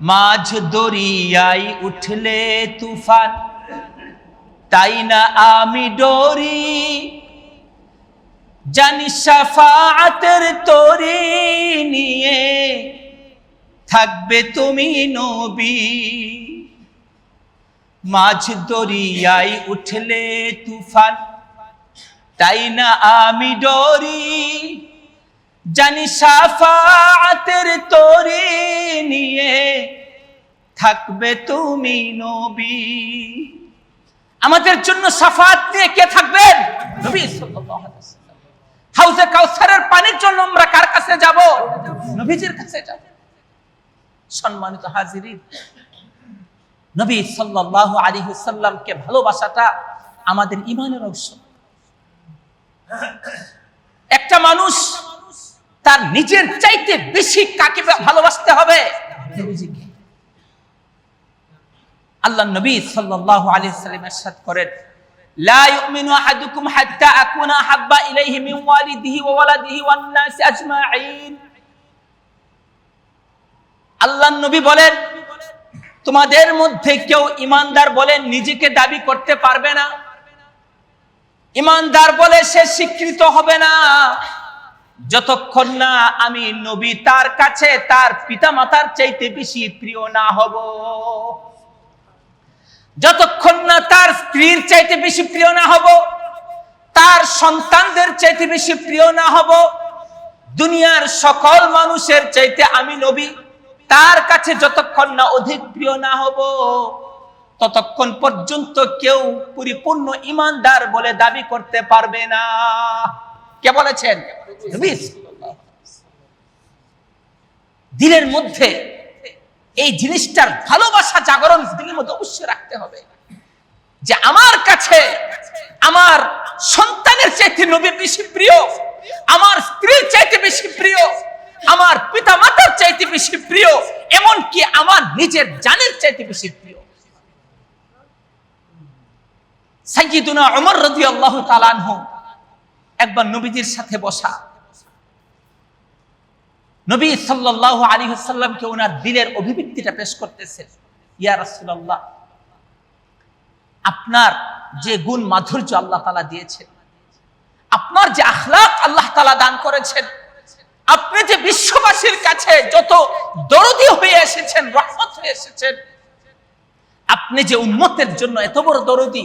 মাঝ দরিয়াই উঠলে তুফান, তাই না আমি ডরি? জানি সাফাতের তরি নিয়ে থাকবে তুমি নবী। মাঝ দরিয়াই উঠলে তুফান, তাই না আমি ডরি? জানি সাফাতের তরি নিয়ে থাকবে তুমি নবী। আমাদের জন্য সাফাত নিয়ে কে থাকবেন? নবী হাউজে কাউসারের পানির জন্য আমরা কার কাছে যাব? নবীজির কাছে যাব। সম্মানিত হাজিরিন, নবী সাল্লাল্লাহু আলাইহি ওয়াসাল্লামকে ভালোবাসাটা আমাদের ইমানের অংশ। একটা মানুষ তার নিজের চাইতে বেশি কাকে ভালোবাসতে হবে নবীজিকে আল্লাহ নবী সাল্লাল্লাহু আলাইহি সাল্লাম ارشاد করেন লা ইউমিনু আহাদুকুম হাত্তা আকুনা হাব্বা ইলাইহি মিন ওয়ালিদিহি ওয়া ওয়ালাদিহি ওয়ান নাসি আজমাইন আল্লাহ নবী বলেন তোমাদের মধ্যে কেউ ইমানদার বলে নিজেকে দাবি করতে পারবে না ইমানদার বলে সে স্বীকৃত হবে না যতক্ষণ না আমি নবী, তার কাছে তার পিতামাতার চাইতে বেশি প্রিয় না হব। যতক্ষণ না তার স্ত্রীর চাইতে বেশি প্রিয় না হব, তার সন্তানদের চাইতে বেশি প্রিয় না হব, দুনিয়ার সকল মানুষের চাইতে আমি নবী, তার কাছে যতক্ষণ না অধিক প্রিয় না হব, ততক্ষণ পর্যন্ত কেউ পরিপূর্ণ ইমানদার বলে দাবি করতে পারবে না। কে বলেছেন। দিলের মধ্যে এই জিনিসটার ভালোবাসা জাগরণ দিলের মধ্যে অবশ্যই রাখতে হবে। যে আমার কাছে আমার সন্তানের চাইতে নবী বেশি প্রিয়, আমার স্ত্রীর চাইতে বেশি প্রিয়, আমার পিতা মাতার চাইতে বেশি প্রিয়, এমনকি আমার নিজের জানের চাইতে বেশি প্রিয়। সাইয়্যিদুনা ওমর রাদিয়াল্লাহু তাআলা আনহু একবার নবীজির সাথে বসা। নবী সাল্লাল্লাহু আলাইহি ওয়াসাল্লামকে ওনার দিলের অভিব্যক্তিটা পেশ করতেছেন ইয়া রাসূলুল্লাহ, আপনার যে গুণ মাধুর্য আল্লাহ তাআলা দিয়েছেন, আপনার যে আখলাক আল্লাহ তাআলা দান করেছেন, আপনি যে বিশ্ববাসীর কাছে যত দরদি হয়ে এসেছেন, রহমত হয়ে এসেছেন, আপনি যে উম্মতের জন্য এত বড় দরদি,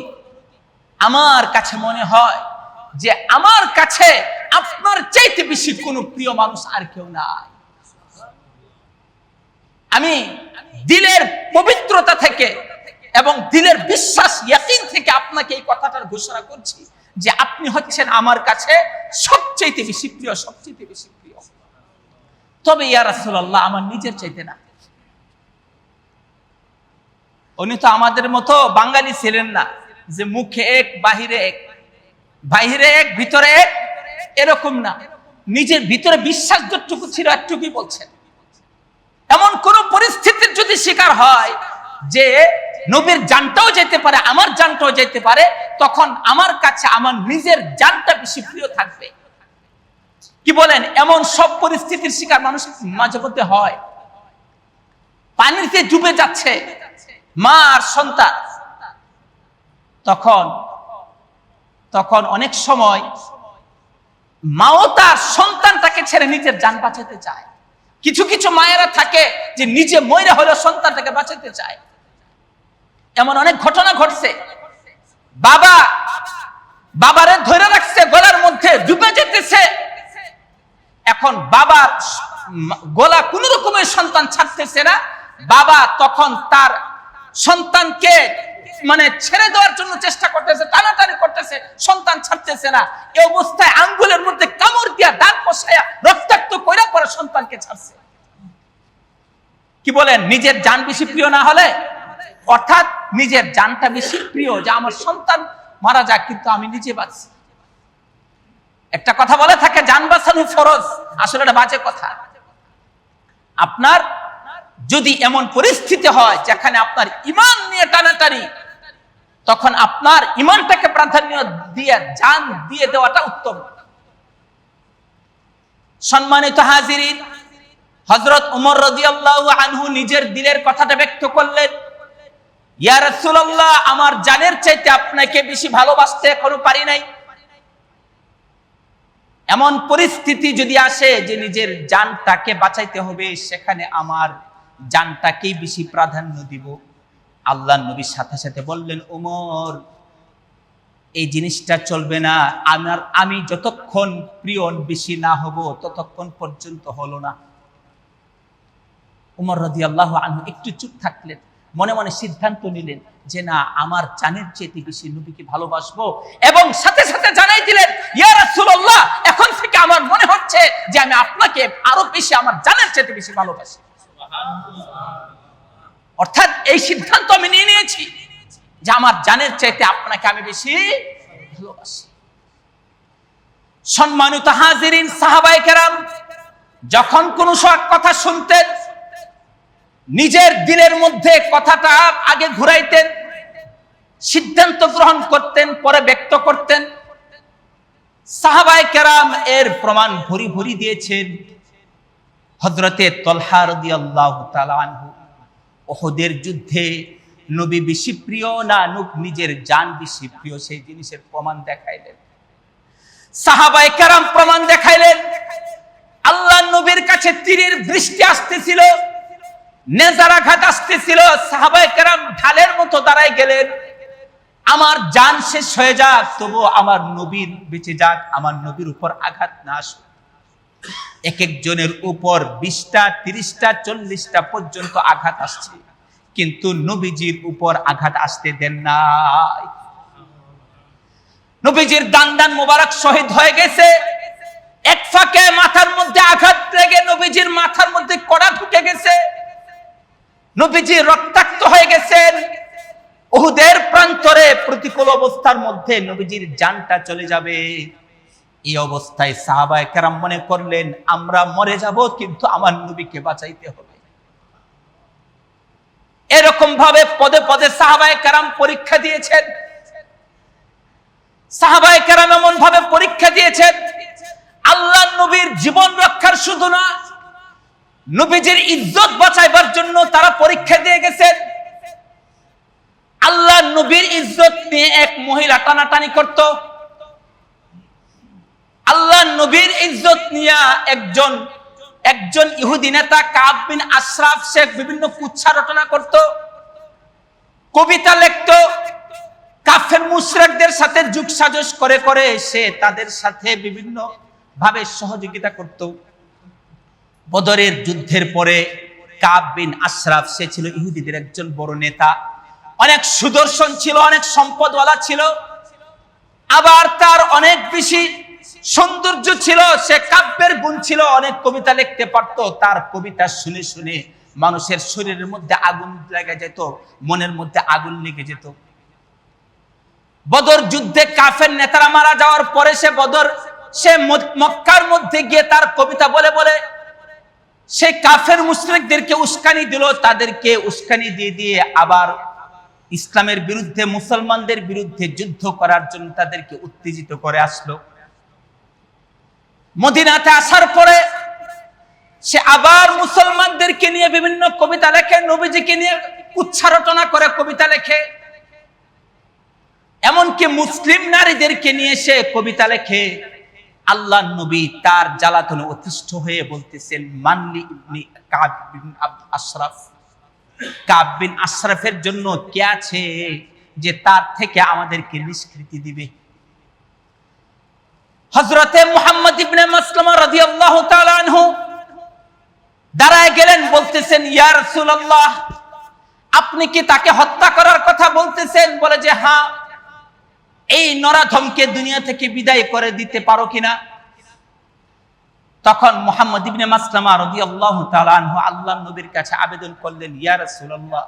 আমার কাছে মনে হয় যে আমার কাছে আপনার চাইতে বেশি কোনো প্রিয় মানুষ আর কেউ নাই। আমি দিলের পবিত্রতা থেকে এবং দিলের বিশ্বাস, ইয়াকিন থেকে আপনাকে এই কথাটার ঘোষণা করছি যে আপনি হচ্ছেন আমার কাছে সবচাইতে বেশি প্রিয়, সবচাইতে বেশি প্রিয়। তবে ইয়া রাসূলুল্লাহ, আমার নিজের চাইতে না। উনি তো আমাদের মতো বাঙালি ছিলেন না যে মুখে এক, বাহিরে এক। বাহিরে এক ভিতরে এক এরকম না। নিজের ভিতরে বিশ্বাস যতটুকু ছিল একটুকুই বলছেন। এমন কোন পরিস্থিতির যদি শিকার হয় যে নবীর জানটাও যেতে পারে, আমার জানটাও যেতে পারে, তখন আমার কাছে আমার নিজের জানটা বেশি প্রিয় থাকবে। কি বলেন? এমন সব পরিস্থিতির শিকার মানুষ মাঝে মধ্যে হয়। পানিতে ডুবে যাচ্ছে মা আর সন্তান। তখন তখন অনেক সময় মাও তার সন্তানটাকে ছেড়ে নিজের যান বাঁচাতে চায়। কিছু কিছু মায়েরা থাকে যে নিজে ময়রা হলেও সন্তানটাকে বাঁচাতে চায়। এমন অনেক ঘটনা ঘটছে। বাবা, বাবারে ধরে রাখছে, গলার মধ্যে ডুবে যেতেছে। এখন বাবার গলা কোন রকমের সন্তান ছাড়তেছে না। বাবা তখন তার সন্তানকে মানে ছেড়ে দেওয়ার জন্য চেষ্টা করতেছে, টানাটানি করতেছে, সন্তান ছাড়তেছে না। এই অবস্থায় আঙ্গুলের মধ্যে কামড় দিয়া দাঁত বসায়া রক্তাক্ত কইরা পরে সন্তানকে ছাড়ছে। কি বলেন? নিজের জান বেশি প্রিয় না হলে? অর্থাৎ নিজের জানটা বেশি প্রিয় যে আমার সন্তান মারা যাক, কিন্তু আমি নিজে বাঁচি একটা কথা বলে থাকে, জান বাঁচানো ফরজ। আসলে এটা বাজে কথা। আপনার যদি এমন পরিস্থিতি হয় যেখানে আপনার ইমান নিয়ে টানাটানি তখন আপনার ইমানটাকে প্রাধান্য দিয়ে, জান দিয়ে দেওয়াটা উত্তম। সম্মানিত হাজিরিন হজরত উমর রাদিয়াল্লাহু আনহু নিজের দিলের কথাটা ব্যক্ত করলেন, ইয়া রাসূলুল্লাহ, আমার জানের চাইতে আপনাকে বেশি ভালোবাসতে এখনও পারি নাই। এমন পরিস্থিতি যদি আসে যে নিজের জানটাকে বাঁচাইতে হবে, সেখানে আমার জানটাকেই বেশি প্রাধান্য দিব। আল্লাহ নবীর সাথে সাথে বললেন, উমর, এই জিনিসটা চলবে না। আমার, আমি যতক্ষণ প্রিয় বেশি না হব, ততক্ষণ পর্যন্ত হলো না। উমর রদি আল্লাহ আনহু একটু চুপ থাকলেন, মনে মনে সিদ্ধান্ত নিলেন যে, না, আমার জানের চেয়ে বেশি নবীকে ভালোবাসবো। এবং সাথে সাথে জানাই দিলেন, ইয়া এখন থেকে আমার মনে হচ্ছে যে, আমি আপনাকে আরও বেশি, আমার জানের চেয়ে বেশি ভালোবাসি। অর্থাৎ এই সিদ্ধান্ত আমি নিয়ে নিয়েছি যে আমার জানের চাইতে আপনাকে আমি বেশি ভালোবাসি। সম্মানিত হাজিরিন সাহাবাই কেরাম, যখন কোন সব কথা শুনতেন, নিজের দিলের মধ্যে কথাটা আগে ঘুরাইতেন, সিদ্ধান্ত গ্রহণ করতেন, পরে ব্যক্ত করতেন সাহাবাই কেরাম এর প্রমাণ ভরি ভরি দিয়েছেন হজরতে তলহার রদিয়াল্লাহু তাআলা আনহু। ওহদের যুদ্ধে। নবী বেশি প্রিয় না নুক নিজের জান বেশি প্রিয়? সেই জিনিসের প্রমাণ দেখাইলেন। সাহাবাই কেরাম প্রমাণ দেখাইলেন। আল্লাহ নবীর কাছে তীরের বৃষ্টি আসতেছিল, নেজার আঘাত আসতেছিল। সাহাবাই কেরাম ঢালের মতো দাঁড়ায় গেলেন। আমার জান শেষ হয়ে যাক তবু আমার নবীর বেঁচে যাক, আমার নবীর উপর আঘাত না আসুক। এক একজনের উপর বিশটা, তিরিশটা, চল্লিশটা পর্যন্ত আঘাত আসছে। কিন্তু নবীজির উপর আঘাত আসতে দেন নাই। নবীজির দান দান মোবারক শহীদ হয়ে গেছে। এক ফাঁকে মাথার মধ্যে আঘাত লেগে নবীজির মাথার মধ্যে কড়া ঢুকে গেছে। নবীজি রক্তাক্ত হয়ে গেছেন। ওহুদের প্রান্তরে প্রতিকূল অবস্থার মধ্যে নবীজির জানটা চলে যাবে। এই অবস্থায় সাহাবায় কেরাম মনে করলেন, আমরা মরে যাব, কিন্তু আমার নবীকে বাঁচাইতে হবে। এরকম ভাবে পদে পদে সাহাবায় কেরাম পরীক্ষা দিয়েছেন। সাহাবায় কেরাম এমন ভাবে পরীক্ষা দিয়েছেন, আল্লাহ নবীর জীবন রক্ষার শুধু না, নবীজির ইজ্জত বাঁচাইবার জন্য তারা পরীক্ষা দিয়ে গেছেন। আল্লাহ নবীর ইজ্জত নিয়ে এক মহিলা টানাটানি করত। আল্লাহ নবীর ইজ্জত নিয়ে একজন একজন ইহুদি নেতা কাব বিন আশরাফ শেখ বিভিন্ন কুচ্ছা রচনা করত, কবিতা লিখত, কাফের মুশরিকদের সাথে যুগ সাজস করে করে সে তাদের সাথে বিভিন্ন ভাবে সহযোগিতা করত। বদরের যুদ্ধের পরে কাব বিন আশরাফ, সে ছিল ইহুদিদের একজন বড় নেতা। অনেক সুদর্শন ছিল, অনেক সম্পদওয়ালা ছিল। আবার তার অনেক বেশি সৌন্দর্য ছিল, সে কাব্যের গুণ ছিল, অনেক কবিতা লিখতে পারত, তার কবিতা শুনে শুনে মানুষের শরীরের মধ্যে আগুন লেগে যেত, মনের মধ্যে আগুন লেগে যেত। বদর যুদ্ধে কাফের নেতারা মারা যাওয়ার পরে সে বদর, সে মক্কার মধ্যে গিয়ে তার কবিতা বলে বলে, সে কাফের মুশরিকদেরকে উস্কানি দিল, তাদেরকে উস্কানি দিয়ে দিয়ে আবার ইসলামের বিরুদ্ধে, মুসলমানদের বিরুদ্ধে যুদ্ধ করার জন্য তাদেরকে উত্তেজিত করে আসলো। মদিনাতে আসার পরে সে আবার মুসলমানদেরকে নিয়ে বিভিন্ন কবিতা লেখে, নবীজিকে নিয়ে উচ্চারটনা করে কবিতা লেখে। এমনকি মুসলিম নারীদেরকে নিয়ে সে কবিতা লেখে। আল্লাহ নবী তার জ্বালাতনে অতিষ্ঠ হয়ে বলতেছেন, মানলি ইবনি কাব বিন আশরাফ। কাব বিন আশরাফের জন্য কে আছে যে তার থেকে আমাদেরকে নিষ্কৃতি দিবে? হজরতে মুহাম্মদ ইবনে মাসলামা রাদিয়াল্লাহু তাআলা আনহু দাঁড়ায় গেলেন, বলতেছেন, ইয়া রাসূলুল্লাহ, আপনি কি তাকে হত্যা করার কথা বলতেছেন? বলে যে হ্যাঁ এই নরাধমকে দুনিয়া থেকে বিদায় করে দিতে পারো কিনা তখন মোহাম্মদ ইবনে মাসলামা রাদিয়াল্লাহু তাআলা আনহু আল্লাহর নবীর কাছে আবেদন করলেন, ইয়া রাসূলুল্লাহ,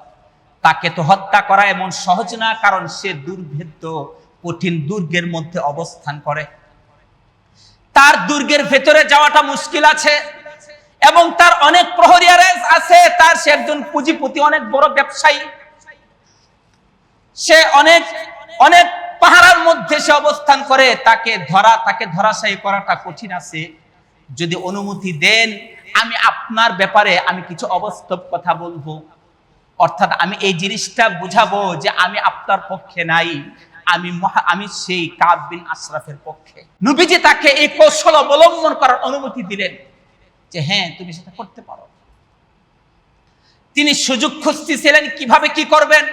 তাকে তো হত্যা করা এমন সহজ না, কারণ সে দুর্ভেদ্য, কঠিন দুর্গের মধ্যে অবস্থান করে। তার দুর্গের ভেতরে যাওয়াটা মুশকিল আছে এবং তার অনেক প্রহরী আছে। তার সে একজন পুঁজিপতি, অনেক বড় ব্যবসায়ী। সে অনেক অনেক পাহাড়ের মধ্যে সে অবস্থান করে। তাকে ধরা, তাকে ধরাশায়ী করাটা কঠিন আছে। যদি অনুমতি দেন, আমি আপনার ব্যাপারে আমি কিছু অবাস্তব কথা বলব। অর্থাৎ আমি এই জিনিসটা বুঝাবো যে আমি আপনার পক্ষে নাই। আমি আমি সেই কাব বিন আশরাফের পক্ষে। নবীজি তাকে এই কৌশল অবলম্বন করার অনুমতি দিলেন যে হ্যাঁ তুমি সেটা করতে পারো। তিনি সুযোগ খুঁজতেছিলেন কীভাবে কি করবেন।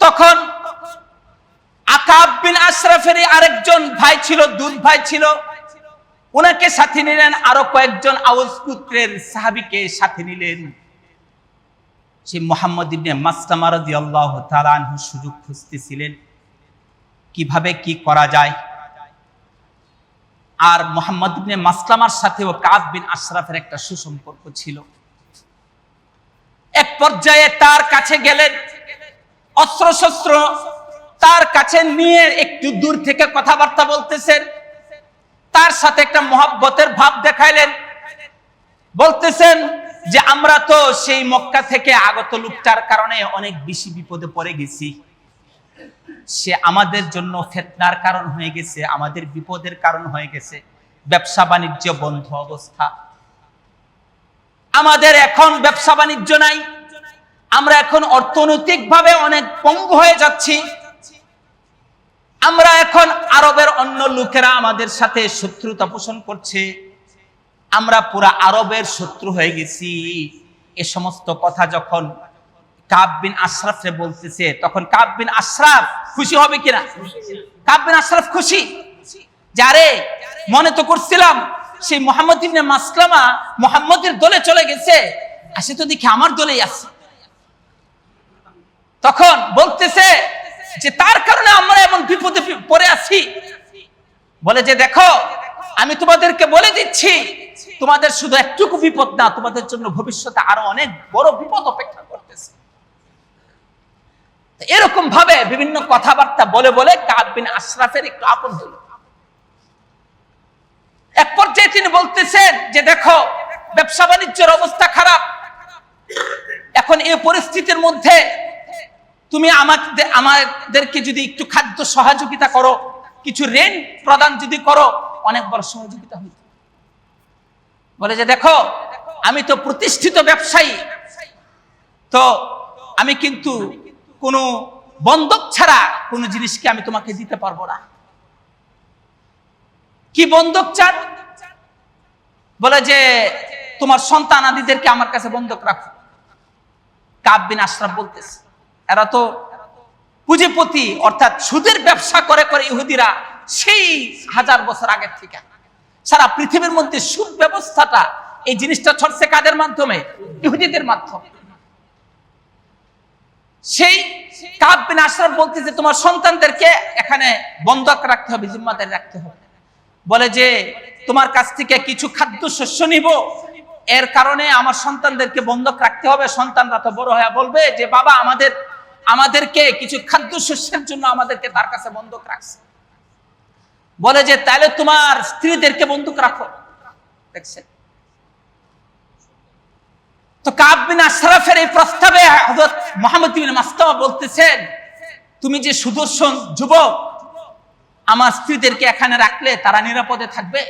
তখন আকাব বিন আশরাফের আরেকজন ভাই ছিল, দুধ ভাই ছিল। ওনাকে সাথে নিলেন, আরও কয়েকজন আউস পুত্রের সাহাবিকে সাথে নিলেন। সেই মোহাম্মদ ইবনে মাসলামা রাদিয়াল্লাহু তাআলা আনহু সুযোগ খুঁজতেছিলেন কীভাবে কি করা যায়। আর মোহাম্মদ ইবনে মাসলামার সাথেও কাব বিন আশরাফের একটা সুসম্পর্ক ছিল। এক পর্যায়ে তার কাছে গেলেন অস্ত্র শস্ত্র তার কাছে নিয়ে একটু দূর থেকে কথাবার্তা বলতেছেন। তার সাথে একটা মহাব্বতের ভাব দেখাইলেন। বলতেছেন যে আমরা তো সেই মক্কা থেকে আগত লোকটার কারণে অনেক বেশি বিপদে পড়ে গেছি। সে আমাদের জন্য ফেতনার কারণ হয়ে গেছে, আমাদের বিপদের কারণ হয়ে গেছে। ব্যবসা বাণিজ্য বন্ধ অবস্থা। আমাদের এখন ব্যবসা বাণিজ্য নাই। আমরা এখন অর্থনৈতিক ভাবে অনেক পঙ্গু হয়ে যাচ্ছি। আমরা এখন আরবের অন্য লোকেরা আমাদের সাথে শত্রুতা পোষণ করছে। আমরা পুরা আরবের শত্রু হয়ে গেছি। এ সমস্ত কথা যখন কাব বিন আশরাফে বলতেছে, তখন কাব বিন আশরাফ খুশি হবে কিনা? কাব বিন আশরাফ খুশি? যারে মনে তো করছিলাম সেই মোহাম্মদ ইবনে মাসলামা মোহাম্মদের দলে চলে গেছে আসে তো দেখি আমার দলেই আছে। তখন বলতেছে যে, তার কারণে আমরা এমন বিপদে পড়ে আছি। বলে যে, দেখো, আমি তোমাদেরকে বলে দিচ্ছি তোমাদের শুধু একটুকু বিপদ না, তোমাদের জন্য ভবিষ্যতে আরও অনেক বড় বিপদ অপেক্ষা করতেছে। এরকম ভাবে বিভিন্ন কথাবার্তা বলে বলে কাব বিন আশরাফের একটু আপন হল। এক পর্যায়ে তিনি বলতেছেন যে, দেখো, ব্যবসা বাণিজ্যের অবস্থা খারাপ। এখন এই পরিস্থিতির মধ্যে তুমি আমাকে, আমাদেরকে যদি একটু খাদ্য সহযোগিতা করো, কিছু ঋণ প্রদান যদি করো, অনেক বড় সহযোগিতা হইত। বলে যে দেখো, আমি তো প্রতিষ্ঠিত ব্যবসায়ী। তো আমি কিন্তু কোনো বন্ধক ছাড়া কোনো জিনিসকে আমি তোমাকে দিতে পারব না। কি বন্ধক চান? বলে যে তোমার সন্তান আদিদেরকে আমার কাছে বন্ধক রাখো। কাব বিন আশরাফ বলতেছে, এরা তো পুঁজিপতি, অর্থাৎ সুদের ব্যবসা করে করে ইহুদিরা সেই হাজার বছর আগের থেকে। সারা পৃথিবীর মধ্যে সুদ ব্যবস্থাটা এই জিনিসটা ছড়ছে কাদের মাধ্যমে? ইহুদিদের মাধ্যমে। সেই কাব বিন আশরাফ বলতেছে, তোমার সন্তানদেরকে এখানে বন্ধক রাখতে হবে, জিম্মাদারি রাখতে হবে। বলে যে, তোমার কাছ থেকে কিছু খাদ্য শস্য নিব, এর কারণে আমার সন্তানদেরকে বন্ধক রাখতে হবে। সন্তানরা তো বড় হয়ে বলবে যে, বাবা, আমাদের, আমাদেরকে কিছু খাদ্য শস্যের জন্য আমাদেরকে তার কাছে বন্ধক রাখছে। বলে যে তাহলে তোমার স্ত্রীদেরকে বন্ধক রাখো। দেখছেন? তো কাব বিন আশরাফের এই প্রস্তাবে মুহাম্মদ বিন বলতেছেন, তুমি যে সুদর্শন যুবক, আমার স্ত্রীদেরকে এখানে রাখলে তারা নিরাপদে থাকবে?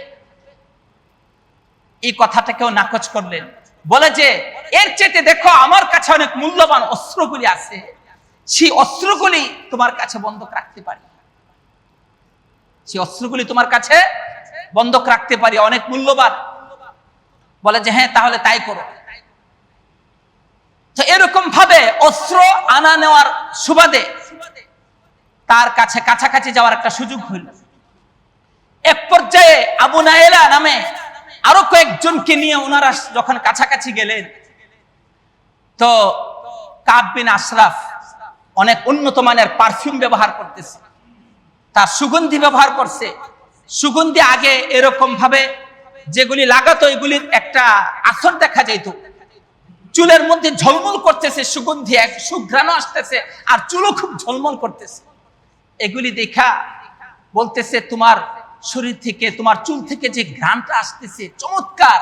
এই কথাটাকেও নাকচ করলেন। বলে যে, এর চেয়ে দেখো, আমার কাছে অনেক মূল্যবান অস্ত্রগুলি আছে। সেই অস্ত্রগুলি তোমার কাছে বন্ধক রাখতে পারি। সেই অস্ত্রগুলি তোমার কাছে বন্ধক রাখতে পারি, অনেক মূল্যবান। বলে যে হ্যাঁ তাহলে তাই করো। এরকম ভাবে অস্ত্র আনা নেওয়ার সুবাদে তার কাছে কাছাকাছি যাওয়ার একটা সুযোগ হইল এক পর্যায়ে আবু নায়েলা নামে আরও কয়েকজনকে নিয়ে ওনারা যখন কাছাকাছি গেলেন, তো কাব বিন আশরাফ অনেক উন্নত মানের পারফিউম ব্যবহার করতেছে। তার সুগন্ধি ব্যবহার করছে। সুগন্ধি আগে এরকম ভাবে যেগুলি লাগাতো, এগুলির একটা আসর দেখা যেত চুলের মধ্যে ঝলমল করতেছে সুগন্ধি, এক সুঘ্রাণ আসতেছে আর চুলও খুব ঝলমল করতেছে। এগুলি দেখা বলতেছে, তোমার শরীর থেকে, তোমার চুল থেকে যে ঘ্রাণটা আসতেছে, চমৎকার!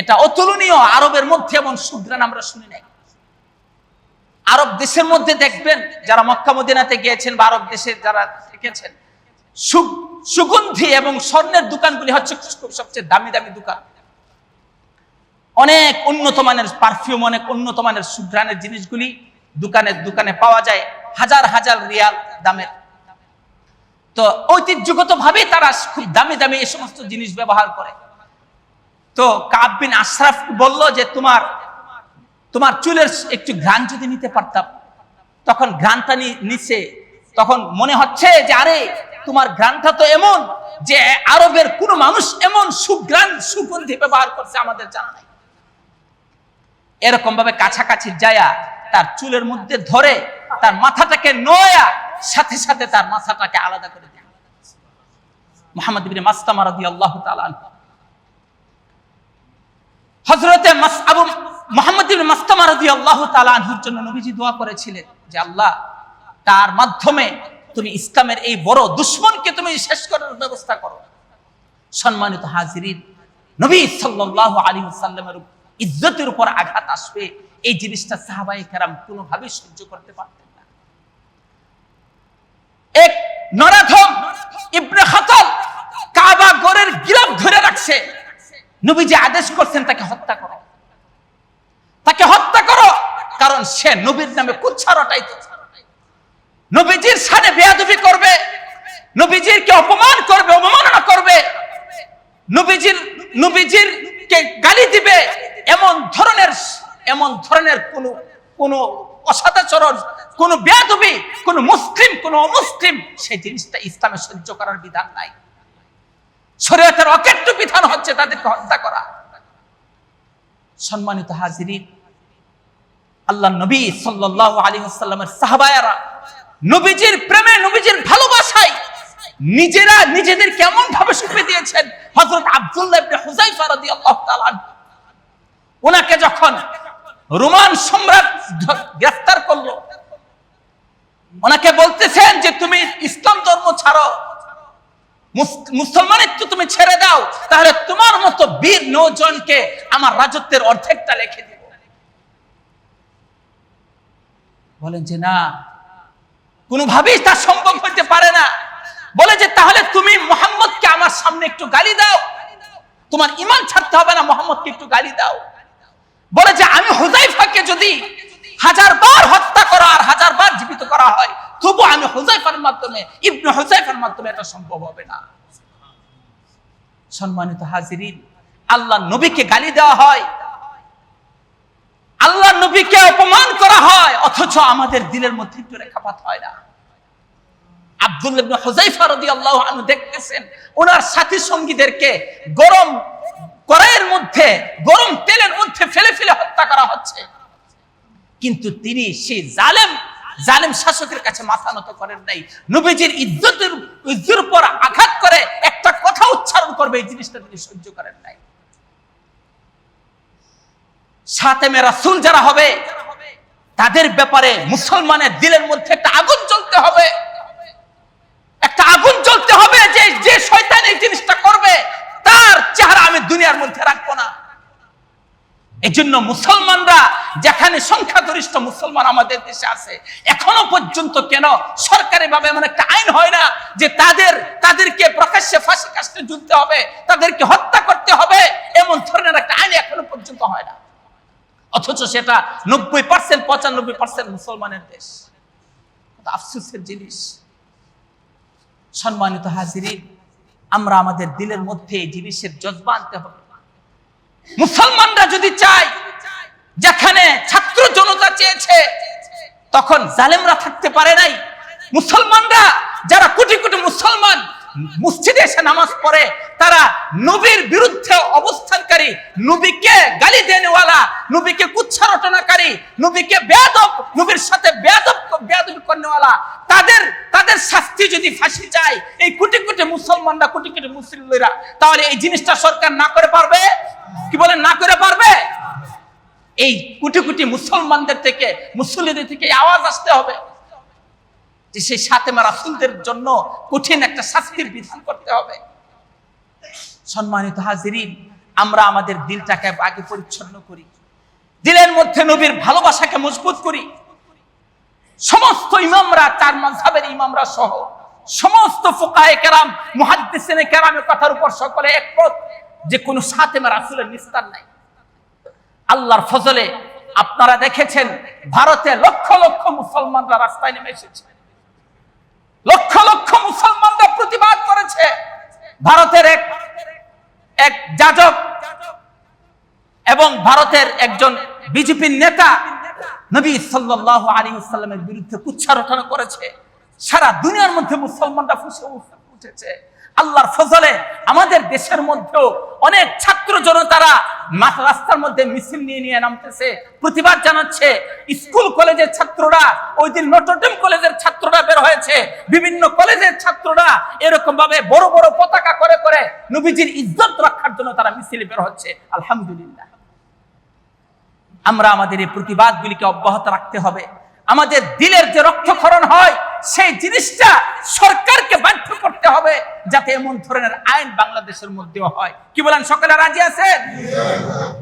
এটা অতুলনীয়, আরবের মধ্যে এমন সুঘ্রাণ আমরা শুনি নাই। আরব দেশের মধ্যে দেখবেন যারা মক্কা মদিনাতে গিয়েছেন বা আরব দেশে যারা সুখ সুগন্ধি এবং স্বর্ণের দোকানগুলি হচ্ছে সবচেয়ে দামি দামি দোকান। অনেক উন্নত মানের পারফিউম অনেক উন্নত মানের সুঘ্রাণের জিনিসগুলি দোকানে দোকানে পাওয়া যায়, হাজার হাজার রিয়াল দামের। তো ঐতিহ্যগত ভাবে তারা খুব দামি দামি এই সমস্ত জিনিস ব্যবহার করে। তো কাব বিন আশরাফ বলল যে, তোমার তোমার চুলের একটু ঘ্রাণ যদি নিতে পারতাম, তখন ঘ্রাণটা নি- নিচ্ছে তখন মনে হচ্ছে যে, আরে, তোমার ঘ্রাণটা তো এমন যে, আরবের কোন মানুষ এমন সুঘ্রাণ, সুগন্ধি ব্যবহার করছে আমাদের জানা নাই। এরকম ভাবে কাছাকাছি যায়া তার চুলের মধ্যে ধরে, তার মাথাটাকে নয়া, সাথে সাথে তার মাথাটাকে আলাদা করে দেয়। মোহাম্মদ বিন মাস্তামা রাদিয়াল্লাহু তাআলা হযরতে মাস মোহাম্মদ ইবনে মাস্তামা রাদিয়াল্লাহু তাআলা আনহুর জন্য নবীজি দোয়া করেছিলেন যে, আল্লাহ, তার মাধ্যমে তুমি ইসলামের এই বড় দুশমনকে তুমি শেষ করার ব্যবস্থা করো। সম্মানিত হাজিরিন, নবী সাল্লাল্লাহু আলাইহি ইজ্জতের উপর আঘাত আসবে, এই জিনিসটা সাহাবাই কেরাম কোনোভাবেই সহ্য করতে পারতেন না। এক নরাধম ইবনে খাতাল কাবা গড়ের গিলাফ ধরে রাখছে। নবীজি আদেশ করছেন তাকে হত্যা করো। তাকে হত্যা করো। কারণ সে নবীর নামে কুচ্ছা রটাইতে নবীজির সাথে বেয়াদবি করবে। নবীজির কে অপমান করবে, অবমাননা করবে। নবীজির নবীজির কে গালি দিবে। এমন ধরনের এমন ধরনের কোন কোন অসদাচরণ কোন বেয়াদবি, কোন মুসলিম, কোন অমুসলিম, সেই জিনিসটা ইসলামে সহ্য করার বিধান নাই। শরীয়তের অকেট্য বিধান হচ্ছে তাদেরকে হত্যা করা। সম্মানিত হাজিরিন আল্লাহ নবী সাল্লাল্লাহু আলাইহি ওয়াসাল্লামের সাহাবায়ারা নবীজির প্রেমে, নবীজির ভালোবাসায় নিজেরা নিজেদের কেমন ভাবে সুপে দিয়েছেন? হযরত আব্দুল্লাহ ওনাকে যখন রোমান সম্রাট গ্রেফতার করল, ওনাকে বলতেছেন যে, তুমি ইসলাম ধর্ম ছাড়ো। মুস- মুসলমানিত্ব তুমি ছেড়ে দাও, তাহলে তোমার মতো বীর নৌজনকে আমার রাজত্বের অর্ধেকটা লিখে দিব। বলেন যে, না, কোনোভাবেই তা সম্ভব হতে পারে না। বলে যে, তাহলে তুমি মোহাম্মদকে আমার সামনে একটু গালি দাও। তোমার ইমান ছাড়তে হবে না, মোহাম্মদকে একটু গালি দাও। বলে যে, আমি হুজাইফাকে যদি হাজার বার হত্যা করা আর হাজার বার জীবিত করা হয় তবু আমি হুজাইফার মাধ্যমে, ইবনে হুজাইফার মাধ্যমে এটা সম্ভব হবে না। সম্মানিত হাজিরিন, আল্লাহ নবীকে গালি দেওয়া হয়। আল্লাহ নবীকে অপমান করা হয়, অথচ আমাদের দিলের মধ্যে একটু রেখাপাত হয় না। আব্দুল আনহু দেখতেছেন, ওনার সাথী সঙ্গীদেরকে গরম কড়াইয়ের মধ্যে, গরম তেলের মধ্যে ফেলে ফেলে হত্যা করা হচ্ছে। কিন্তু তিনি সেই জালেম জালেম শাসকের কাছে মাথা নত করেন নাই। নবীজির ইজ্জতের ইজ্জতের উপর আঘাত করে একটা কথা উচ্চারণ করবে, এই জিনিসটা তিনি সহ্য করেন নাই। সাথে রাসূল যারা হবে, তাদের ব্যাপারে মুসলমানের দিলের মধ্যে একটা আগুন জ্বলতে হবে একটা আগুন জ্বলতে হবে যে যে শয়তান এই জিনিসটা করবে তার চেহারা আমি দুনিয়ার মধ্যে রাখব না এই জন্য মুসলমানরা যেখানে সংখ্যাগরিষ্ঠ মুসলমান আমাদের দেশে আছে, এখনও পর্যন্ত কেন সরকারি ভাবে এমন একটা আইন হয় না যে তাদের, তাদেরকে প্রকাশ্যে ফাঁসি কাস্টে ঝুলতে হবে, তাদেরকে হত্যা করতে হবে, এমন ধরনের একটা আইন এখনও পর্যন্ত হয় না। অথচ সেটা নব্বই পার্সেন্ট, পঁচানব্বই পার্সেন্ট মুসলমানের দেশ। আফসোসের জিনিস। সম্মানিত হাজিরিন, আমরা আমাদের দিলের মধ্যে এই জিনিসের জজবা আনতে হবে। মুসলমানরা যদি চায় যেখানে ছাত্র জনতা চেয়েছে, তখন জালেমরা থাকতে পারে নাই। মুসলমানরা যারা কোটি কোটি মুসলমান মসজিদে এসে নামাজ পড়ে, তারা নবীর বিরুদ্ধে অবস্থানকারী, নবীকে গালি দেনেওয়ালা নবীকে কুচ্ছা রটনাকারী, নবীকে বেয়াদব, নবীর সাথে বেয়াদব, বেয়াদবি করনেওয়ালা, তাদের তাদের শাস্তি যদি ফাঁসি চায়, এই কোটি কোটি মুসলমানরা, কোটি কোটি মুসলিমরা, তাহলে এই জিনিসটা সরকার না করে পারবে? কি বলেন, না করে পারবে? এই কোটি কোটি মুসলমানদের থেকে, মুসল্লিদের থেকে আওয়াজ আসতে হবে যে সেই সাতেমা রাসুলদের জন্য কঠিন একটা শাস্তির বিধান করতে হবে। সম্মানিত হাজিরিন, আমরা আমাদের দিলটাকে আগে পরিচ্ছন্ন করি, দিলের মধ্যে নবীর ভালোবাসাকে মজবুত করি। সমস্ত ইমামরা চার মাঝহের ইমামরা সহ, সমস্ত ফুকায়ে কেরাম, মুহাদ্দিসিনে কেরামের কথার উপর সকলে একমত। যে কোন সাতেমা রাসূলের নিস্তার নাই। আল্লাহর ফজলে আপনারা দেখেছেন, ভারতে লক্ষ লক্ষ মুসলমানরা রাস্তায় নেমে এসেছে। লক্ষ লক্ষ মুসলমানরা প্রতিবাদ করেছে। ভারতের এক এক যাজক এবং ভারতের একজন বিজেপির নেতা নবী সাল্লাল্লাহু আলাইহি ওয়াসাল্লামের বিরুদ্ধে কুচ্ছারটনা করেছে। সারা দুনিয়ার মধ্যে মুসলমানরা ফুসে উঠেছে। আল্লাহর ফজলে আমাদের দেশের মধ্যেও অনেক ছাত্র জনতারা মাথা রাস্তার মধ্যে মিছিল নিয়ে নিয়ে নামতেছে। প্রতিবাদ জানাচ্ছে। স্কুল কলেজের ছাত্ররা, ওই দিন নটরডেম কলেজের ছাত্ররা বের হয়েছে। বিভিন্ন কলেজের ছাত্ররা এরকম ভাবে বড় বড় পতাকা করে করে নবীজির ইজ্জত রক্ষার জন্য তারা মিছিলে বের হচ্ছে। আলহামদুলিল্লাহ। আমরা আমাদের এই প্রতিবাদগুলিকে অব্যাহত রাখতে হবে। আমাদের দিলের যে রক্তক্ষরণ হয় সেই জিনিসটা সরকারকে বাধ্য করতে হবে যাতে এমন ধরনের আইন বাংলাদেশের মধ্যেও হয়। কি বলেন, সকলে রাজি আছেন?